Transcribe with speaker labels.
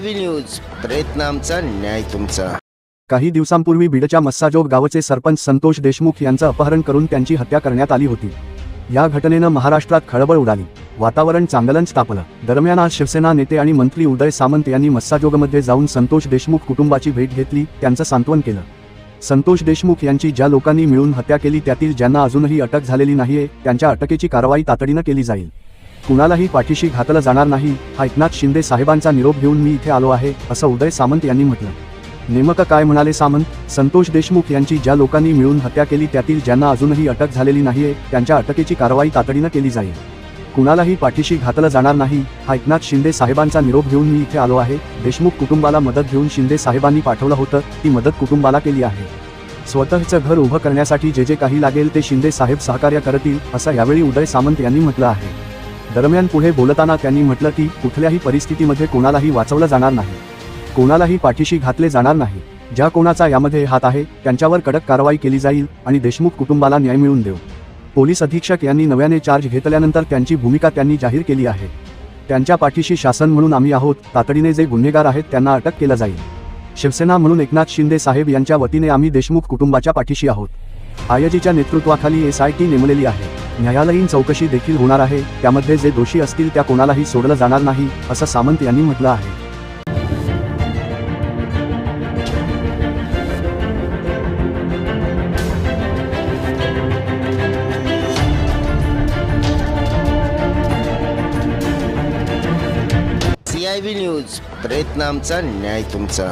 Speaker 1: V news प्रयत्न आमचा न्याय तुमचा.
Speaker 2: काही दिवसांपूर्वी बीडच्या मस्साजोग गावचे सरपंच संतोष देशमुख यांचं अपहरण करून त्यांची हत्या करण्यात आली होती. या घटनेनं महाराष्ट्रात खळबळ उडाली. वातावरण चांगलंच स्थापलं. दरम्यान आज शिवसेना नेते आणि मंत्री उदय सामंत यांनी मस्साजोगमध्ये जाऊन संतोष देशमुख कुटुंबाची भेट घेतली त्यांचं सांत्वन केलं. संतोष देशमुख यांची ज्या लोकांनी मिळून हत्या केली त्यातील ज्यांना अजूनही अटक झालेली नाहीये त्यांच्या अटकेची कारवाई तातडीनं केली जाईल. कुणालाही पाठीशी घातलं जाणार नाही. हा एकनाथ शिंदे साहेबांचा निरोप घेऊन मी इथे आलो आहे असं उदय सामंत यांनी म्हटलं. नेमकं काय म्हणाले सामंत? संतोष देशमुख यांची ज्या लोकांनी मिळून हत्या केली त्यातील ज्यांना अजूनही अटक झालेली नाहीये त्यांच्या अटकेची कारवाई तातडीनं केली जाईल. कुणालाही पाठीशी घातलं जाणार नाही. हा एकनाथ शिंदे साहेबांचा निरोप घेऊन मी इथे आलो आहे. देशमुख कुटुंबाला मदत घेऊन शिंदे साहेबांनी पाठवलं होतं ती मदत कुटुंबाला केली आहे. स्वतःचं घर उभं करण्यासाठी जे जे काही लागेल ते शिंदे साहेब सहकार्य करतील असं यावेळी उदय सामंत यांनी म्हटलं आहे. दरम्यान पुढे बोलताना त्यांनी म्हटलं की कुठल्याही परिस्थितीमध्ये कोणालाही वाचवलं जाणार नाही. कोणालाही पाठीशी घातले जाणार नाही. ज्या कोणाचा यामध्ये हात आहे त्यांच्यावर कडक कारवाई केली जाईल आणि देशमुख कुटुंबाला न्याय मिळवून देऊ. पोलीस अधीक्षक यांनी नव्याने चार्ज घेतल्यानंतर त्यांची भूमिका त्यांनी जाहीर केली आहे. त्यांच्या पाठीशी शासन म्हणून आम्ही आहोत तातडीने जे गुन्हेगार आहेत त्यांना अटक केलं जाईल. शिवसेना म्हणून एकनाथ शिंदे साहेब यांच्या वतीने आम्ही देशमुख कुटुंबाच्या पाठीशी आहोत. आयजीच्या नेतृत्वाखाली एस आय टी नेमलेली आहे. न्यायालयीन चौकशी देखील होणार आहे. त्यामध्ये जे दोषी असतील त्या कोणालाही सोडलं जाणार नाही असं सामंत यांनी म्हटलं आहे.
Speaker 1: सी न्यूज प्रयत्न आमचा न्याय तुमचा.